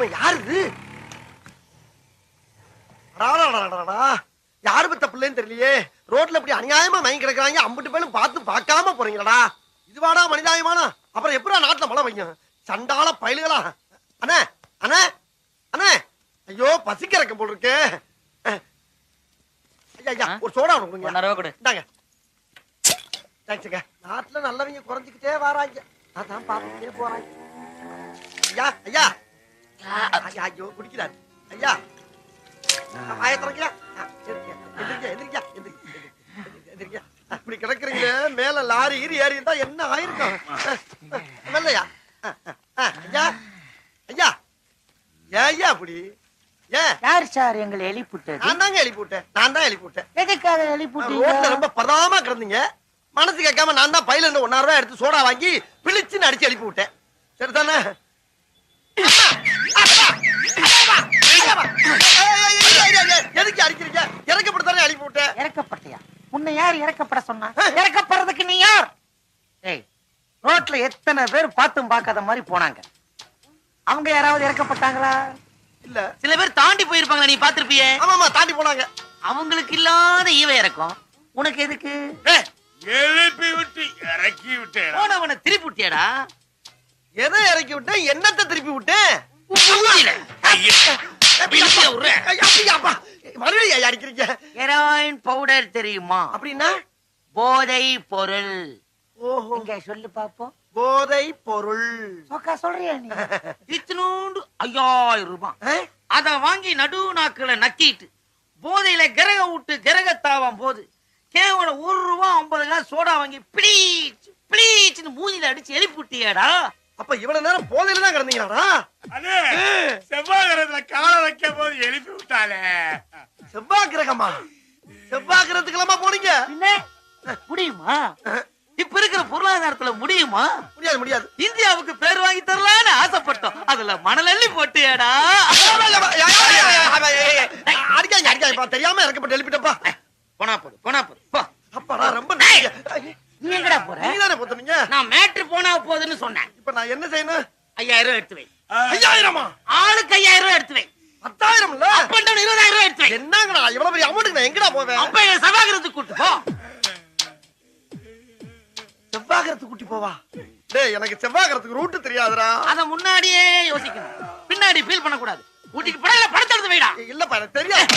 ஆமா யாரு. யாரு பத்த பிள்ளைன்னு தெரியலையே. ரோட்ல இப்படி அநியாயமா மயங்கி கிடக்குறாங்க. அம்பிட்டு பேரும் பார்த்து பார்க்காம போறீங்களடா. இதுவாடா மனிதாயமானா. அப்புறம் எப்படா நாட்டுல மழை பெய்யும்? சண்டால பயலுகளா? அண்ணே அண்ணே அண்ணே. ஐயோ பசிக்கிறக்க போல் இருக்கு. ஐயா? ஒரு சோடா ஒண்ணு கொடுங்க. இந்தாங்க. தேங்க்ஸுங்க நாட்டுல நல்லவங்க குறைஞ்சிக்கிட்டே வராங்க. அதான் பார்த்துக்கிட்டே போறாங்க. ஐயா ஐயா. ஐயா குடிக்கிறாரு. ஐயா. ஆயத்திரக்கியா எந்திரிக்கா எந்திரிக்கா எந்திரிக்கா எந்திரிக்கா இப்படி கிடக்குறீங்களே மேல லாரி ஈரி ஏறி இருந்தா என்ன ஆயிருக்கும்? மெல்லையா ஐயா ஐயா. ஏன் ஐயா அப்படி? யார் சார் எங்களை எழுப்பிட்டது நான் தாங்க எழுப்பி விட்டேன் நான் தான் எழுப்பி விட்டேன் எதுக்காக ரோட்ல எழுப்பிட்டீங்க ரொம்ப பதாமா கிடந்தீங்க. மனசு கேட்காம நான் தான் பையில இருந்து ஒன்னாயிரம் ரூபாய் எடுத்து சோடா வாங்கி பிழிச்சுன்னு அடிச்சு எழுப்பி விட்டேன் சரிதானே? எதுக்கு அடிக்கிறீங்க இறக்கப்படுத்தானே அனுப்பி விட்டேன் இறக்கப்பட்டியா உன்னை யார் இறக்கப்பட சொன்னா இறக்கப்படுறதுக்கு நீ யார் ஏய் ரோட்ல எத்தனை பேர் பார்த்தும் பார்க்காத மாதிரி போனாங்க அவங்க யாராவது இறக்கப்பட்டாங்களா இல்ல சில பேர் தாண்டி போயிருப்பாங்க நீ பாத்திருப்பிய ஆமாமா தாண்டி போனாங்க அவங்களுக்கு இல்லாத ஈவ இறக்கும் உனக்கு எதுக்கு ஏய், எழுப்பி விட்டு இறக்கி விட்டேன் போனவனை திருப்பி விட்டியாடா எதை இறக்கி விட்டேன்? என்னத்தை திருப்பி விட்டேன். மறுபடியும் அடிக்கிறீங்க? ஹெராயின் பவுடர் தெரியுமா? அப்படின்னா? போதை பொருள். ஓஹோ. சொல்லு பாப்போம். போதை பொருள். சோக்கா சொல்றியா நீ? இத்தினூண்டு ஐயாயிரம் ரூபாய்? அத வாங்கி நடு நாக்குல நக்கிட்டு போதையில கிரக விட்டு கிரகத்தாவாம் போது கேவலம் ஒரு ரூபா ஐம்பது காசு சோடா வாங்கி ப்ளீச் ப்ளீச்னு மூஞ்சில அடிச்சு எழுப்பி விட்டியாடா அப்ப இவ்வளவு நேரம் போதையில தான் கிடந்தீங்களாடா? அண்ணே செவ்வாய்க்கிரத்துல காலை வைக்கும் போது எழுப்பி விட்டாளே. செவ்வாய் கிரகமா செவ்வாய் கிரகத்துக்கெல்லாமா போனீங்க முடியுமா? இப்ப இருக்கிற பொருளாதாரத்துல முடியுமா? முடியாது முடியாது. இந்தியாவுக்கு பேர் வாங்கி தரலான்னு ஆசைப்பட்டோம். அதுல மணல் அள்ளி போட்டியாடா. அடிக்காங்க அடிக்காங்க தெரியாம இறக்கப்பட்டு எழுப்பிட்டப்பா போனா போடு போனா போடு போ. அப்பாடா ரொம்ப. நீ எங்கடா போற? நீங்க தானே போத்துனீங்க? நான் மேட்ரு போனா போகுதுன்னு சொன்னேன். இப்ப நான் என்ன செய்யணும்? ஐயாயிரம் ரூபாய் எடுத்து வை ஐயாயிரமா? ஆளுக்கு ஐயாயிரம் ரூபாய் எடுத்து வை பத்தாயிரம் இல்ல அப் அண்ட் டவுன் இருபதாயிரம் ரூபாய் எடுத்து வை என்னங்கடா இவ்வளவு பெரிய அமௌண்ட்டுக்கு நான் எங்கடா போவேன்? அப்ப என் சபாகிரத்துக்கு கூட்டு போ. செவ்வாகரத்துக்கு கூட்டி போவா? டேய் எனக்கு செவ்வாகரத்துக்கு ரூட் தெரியாதுடா. அத முன்னாடியே யோசிக்கணும். பின்னாடி ஃபீல் பண்ண கூடாது கூட்டிட்டு படல படத்தை எடுத்து வைடா இல்லப்பா எனக்கு தெரியாது.